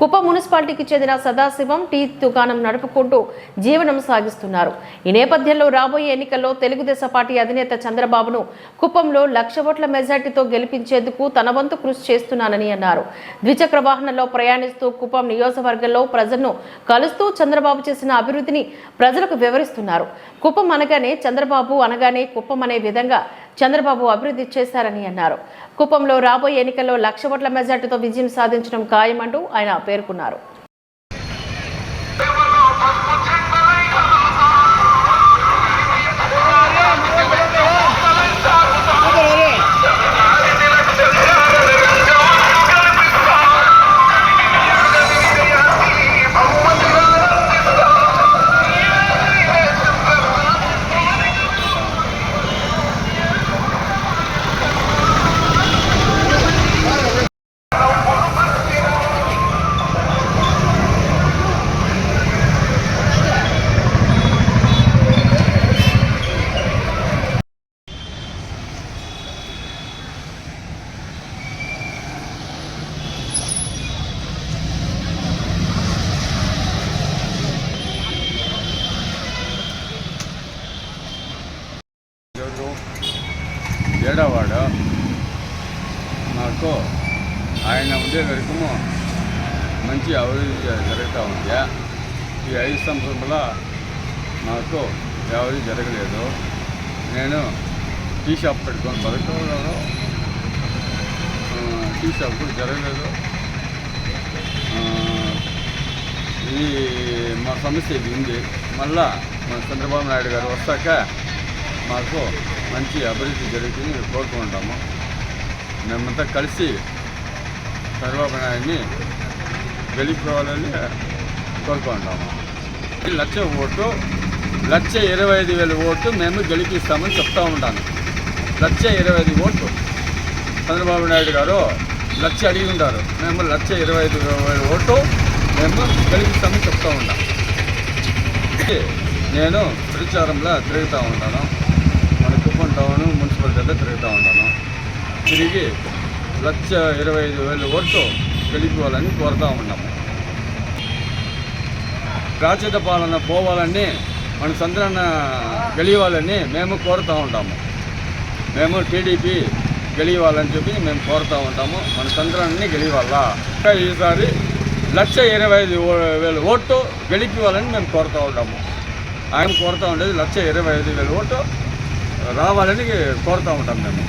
కుప్ప మున్సిపాలిటీకి చెందిన సదాశివం టీ దుకాణం నడుపుకుంటూ జీవనం సాగిస్తున్నారు. ఈ నేపథ్యంలో రాబోయే ఎన్నికల్లో తెలుగుదేశం పార్టీ అధినేత చంద్రబాబును కుప్పంలో లక్ష ఓట్ల మెజార్టీతో గెలిపించేందుకు తన వంతు కృషి చేస్తున్నానని అన్నారు. ద్విచక్ర వాహనంలో ప్రయాణిస్తూ కుప్పం నియోజకవర్గంలో ప్రజలను కలుస్తూ చంద్రబాబు చేసిన అభివృద్ధిని ప్రజలకు వివరిస్తున్నారు. కుప్పం అనగానే చంద్రబాబు అనగానే కుప్పం అనే విధంగా చంద్రబాబు అభివృద్ధి చేశారని అన్నారు. కుప్పంలో రాబోయే ఎన్నికల్లో లక్ష ఓట్ల మెజార్టీతో విజయం సాధించడం ఖాయమంటూ ఆయన పేర్కొన్నారు. ఏడవాడు మాకు ఆయన ఉండే వరకు మంచి అభివృద్ధి జరుగుతూ ఉంది. ఈ ఐదు సంవత్సరంలో మాకు ఎవరి జరగలేదు. నేను టీ షాప్ పెట్టుకొని బతుకోవడంలో టీ షాప్ కూడా జరగలేదు. ఇది మా సమస్య ఇది ఉంది. మళ్ళా మన చంద్రబాబు నాయుడు గారు వస్తాక మాకు మంచి అభివృద్ధి జరుగుతుంది కోరుకుంటాము. మేమంతా కలిసి చంద్రబాబు నాయుడిని గెలిపోవాలని కోరుకుంటాము లక్ష ఓటు లక్ష ఇరవై ఐదు వేల ఓటు మేము గెలిపిస్తామని చెప్తా ఉంటాను. లక్ష ఇరవై ఐదు ఓట్లు చంద్రబాబు నాయుడు గారు లక్ష అడిగి ఉంటారు. మేము లక్ష ఇరవై ఐదు వేల ఓటు మేము గెలిపిస్తామని చెప్తా ఉంటాం. నేను ప్రచారంలో తిరుగుతూ ఉంటాను. మున్సిపాలిటీలో తిరుగుతూ ఉంటాను. తిరిగి లక్ష ఇరవై ఐదు వేల ఓట్లు గెలిపోవాలని కోరుతూ ఉన్నాము. రాజ్యత పాలన పోవాలని మన చంద్రన్న గెలివాలని మేము కోరుతూ ఉంటాము. మేము టీడీపీ గెలివాలని చెప్పి మేము కోరుతూ ఉంటాము. మన చంద్రాన్ని గెలివాలా? ఈసారి లక్ష ఇరవై ఐదు వేల ఓటు గెలిపివ్వాలని మేము కోరుతూ ఉంటాము. ఆయన కోరుతూ ఉండేది లక్ష ఇరవై ఐదు వేల ఓటు రావాలని కోరుతూ ఉంటాం మేము.